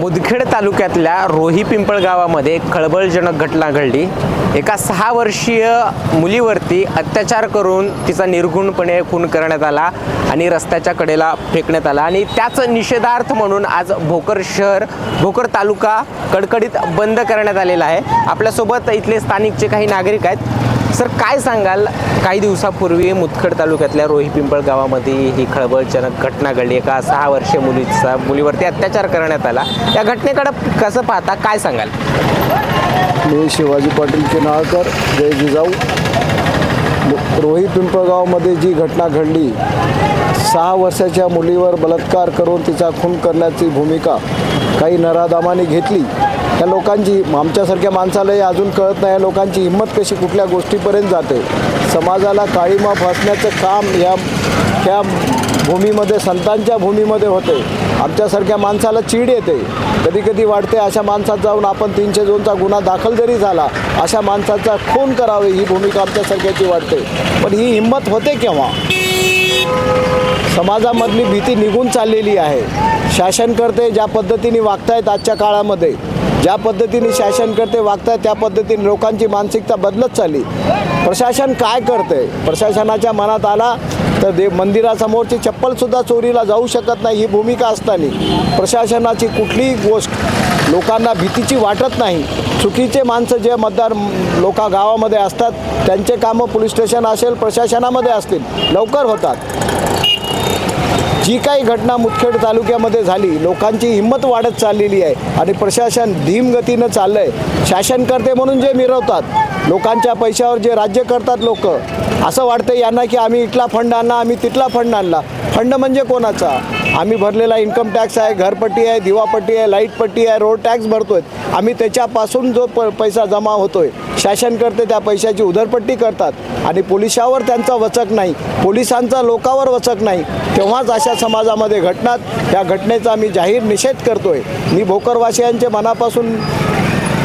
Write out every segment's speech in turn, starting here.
मुदखेड तालुक्यातल्या रोही पिंपळ गावामध्ये एक खळबळजनक घटना घडली. एका सहा वर्षीय मुलीवरती अत्याचार करून तिचा निर्गुणपणे खून करण्यात आला आणि रस्त्याच्या कडेला फेकण्यात आला. आणि त्याच निषेधार्थ म्हणून आज भोकर शहर भोकर तालुका कडकडीत बंद करण्यात आलेला आहे. आपल्यासोबत इथले स्थानिकचे काही नागरिक आहेत. सर काय सांगाल? काही दिवसापूर्वी मुदखड तालुक्यातल्या रोही पिंपळ गावामध्ये ही खळबळजनक घटना घडली. एका सहा वर्षीय मुलीचा मुलीवरती अत्याचार करण्यात आला. या घटनेकडे कसं पाहता? काय सांगाल? मी शिवाजी पाटील किनाळकर जय जिजाऊ. रोही पिंपळगावमध्ये जी घटना घडली सहा वर्षाच्या मुलीवर बलात्कार करून तिचा खून करण्याची भूमिका काही नराधामाने घेतली. या लोकांची आमच्यासारख्या माणसालाही अजून कळत नाही या लोकांची हिंमत कशी कुठल्या गोष्टीपर्यंत जाते. समाजाला काळीमा फासण्याचं काम या त्या भूमीमध्ये संतांच्या भूमीमध्ये होते. आमच्यासारख्या माणसाला चीड येते. कधी कधी वाटते अशा माणसात जाऊन आपण तीनशे दोनचा गुन्हा दाखल जरी झाला अशा माणसाचा खून करावे ही भूमिका आमच्यासारख्याची वाटते पण ही हिंमत होते केव्हा? समाजामधली भीती निघून चाललेली आहे. शासनकर्ते ज्या पद्धतीने वागतायत आजच्या काळामध्ये ज्या पद्धतीने शासनकर्ते वागतात त्या पद्धतीने लोकांची मानसिकता बदलत चालली. प्रशासन काय करते प्रशासनाच्या मनात आला तर देव मंदिरासमोरची चप्पलसुद्धा चोरीला जाऊ शकत नाही ही भूमिका असताना. प्रशासनाची कुठलीही गोष्ट लोकांना भीतीची वाटत नाही. चुकीचे माणसं जे मतदार लोका गावामध्ये असतात त्यांचे कामं पोलीस स्टेशन असेल प्रशासनामध्ये असतील लवकर होतात. जी काही घटना मुदखेड तालुक्यामध्ये झाली लोकांची हिंमत वाढत चाललेली आहे आणि प्रशासन धीमगतीनं चाललं आहे शासनकर्ते म्हणून जे मिरवतात लोकांच्या पैशावर जे राज्य करतात लोक असं वाटतं यांना की आम्ही इथला फंड आणला आम्ही तिथला फंड आणला. फंड म्हणजे कोणाचा? आम्ही भरलेला इन्कम टॅक्स आहे घरपट्टी आहे दिवापट्टी आहे लाईटपट्टी आहे रोड टॅक्स भरतोय. आम्ही त्याच्यापासून जो प पैसा जमा होतोय शासनकर्ते त्या पैशाची उधरपट्टी करतात. आणि पोलिसावर त्यांचा वचक नाही. पोलिसांचा लोकावर वचक नाही. तेव्हाच अशा समाजामध्ये घटनात या घटनेचा मी जाहीर निषेध करतोय. मी भोकरवासियांचे मनापासून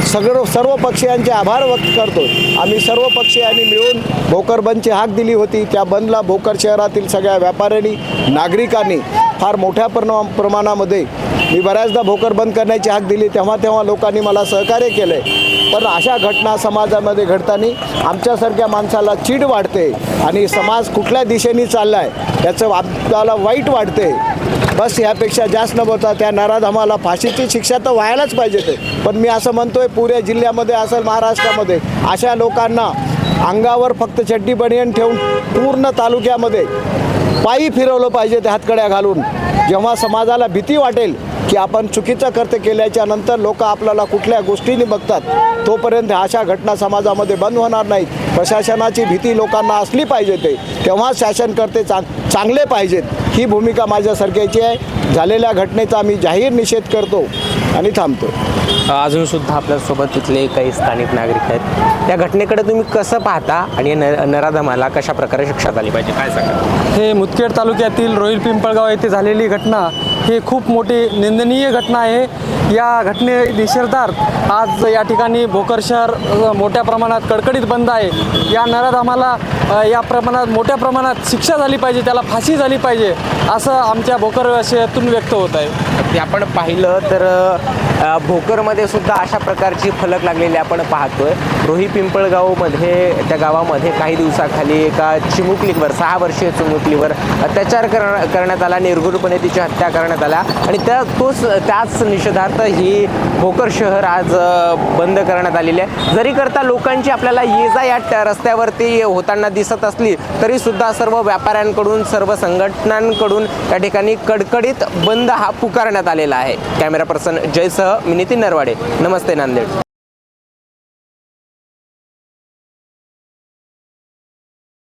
सगळं सर्व पक्षीयांचे आभार व्यक्त करतो. आम्ही सर्व पक्षीयांनी मिळून भोकर बंदची हाक दिली होती. त्या बंदला भोकर शहरातील सगळ्या व्यापाऱ्यांनी नागरिकांनी फार मोठ्या प्रमा प्रमाणामध्ये मी बऱ्याचदा भोकर बंद करण्याची हाक दिली. तेव्हा तेव्हा लोकांनी मला सहकार्य केलं. आहे पण अशा घटना समाजामध्ये घडताना आमच्यासारख्या माणसाला चीड वाढते आणि समाज कुठल्या दिशेने चालला आहे याचं आपल्याला वाईट वाटते. बस यापेक्षा जास्त न बोलता त्या नराधमाला फाशीची शिक्षा तर व्हायलाच पाहिजे ते पण मी असं म्हणतोय पुऱ्या जिल्ह्यामध्ये असेल महाराष्ट्रामध्ये अशा लोकांना अंगावर फक्त चड्डी बनियन ठेवून पूर्ण तालुक्यामध्ये पायी फिरवलं पाहिजे ते हातकड्या घालून. जेव्हा समाजाला भीती वाटेल की आपण चुकीचं कर्त्य केल्याच्यानंतर लोक आपल्याला कुठल्या गोष्टींनी बघतात तोपर्यंत अशा घटना समाजामध्ये बंद होणार नाहीत. प्रशासनाची भीती लोकांना असली पाहिजे ते तेव्हा शासनकर्ते चांग चांगले पाहिजेत. ही भूमिका माझ्यासारख्याची आहे. झालेल्या घटनेचा मी जाहीर निषेध करतो आणि थांबतो. अजून सुद्धा आपल्यासोबत तिथले काही स्थानिक नागरिक आहेत. त्या घटनेकडे तुम्ही कसं पाहता आणि न नराधमाला कशा प्रकारे शिक्षा झाली पाहिजे? काय सांगा हे मुदखेड तालुक्यातील रोहिल पिंपळगाव येथे झालेली घटना ही खूप मोठी निंदनीय घटना आहे. या घटने निषेधार्थ आज या ठिकाणी भोकर शहर मोठ्या प्रमाणात कडकडीत बंद आहे. या नरात आम्हाला या प्रमाणात मोठ्या प्रमाणात शिक्षा झाली पाहिजे त्याला फाशी झाली पाहिजे असं आमच्या भोकर शहरातून व्यक्त होत आहे. ते आपण पाहिलं तर भोकरमध्ये सुद्धा अशा प्रकारची फलक लागलेली आपण पाहतोय. रोही पिंपळगावमध्ये त्या गावामध्ये काही दिवसाखाली एका चिमुकलीवर सहा वर्षीय चिमुकलीवर अत्याचार कर करण्यात आला निर्घुरपणे तिची हत्या करण्यात आला. आणि त्या तोच त्याच निषेधार्थ ही भोकर शहर आज बंद करण्यात आलेली आहे. जरी करता लोकांची आपल्याला ये जा या रस्त्यावरती होताना दिसत असली तरी सुद्धा सर्व व्यापाऱ्यांकडून सर्व संघटनांकडून त्या ठिकाणी कडकडीत बंद हा पुकारण्यात आलेला आहे. कॅमेरा पर्सन जयसह मी नितीन नरवाडे. नमस्ते नांदेड.